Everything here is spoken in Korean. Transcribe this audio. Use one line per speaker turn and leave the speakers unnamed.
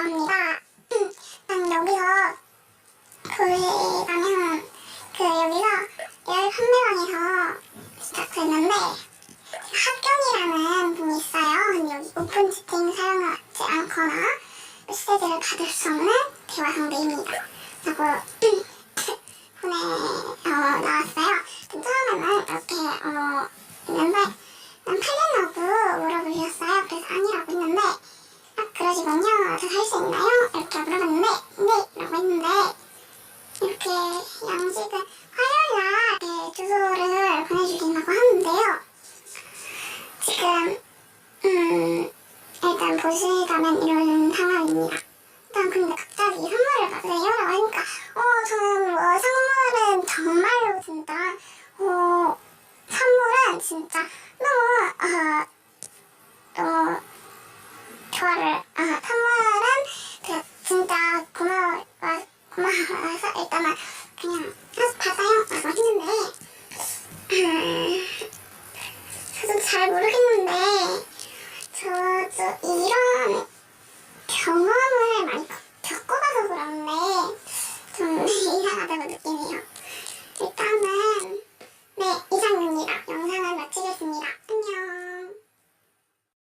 합니다. 음, 난 여기서 거기 가면 그 여기서 열 판매방에서 시작했는데 합경이라는 분이 있어요. 여기 오픈 채팅 사용하지 않거나 시세들을 받을 수 없는 대화 상대입니다. 라고 보내 어, 나왔어요. 처음에는 이렇게 어, 있는데 난 그러시군요. 저살수 있나요? 이렇게 물어봤는데 네 라고 했는데 이렇게 양식은 화요일날 네, 주소를 보내주신다고 하는데요. 지금 음 일단 보시다면 이런 상황입니다. 일단 근데 갑자기 선물을 받으세요 라고 하니까 어 저는 뭐 선물은 정말로 진짜 어 선물은 진짜 너무 어 너무 좋아를 아 선물은 그 진짜 고마워 고마워서 일단은 그냥 아, 받아요 라고 했는데 음, 저도 잘 모르겠는데 저, 저 이런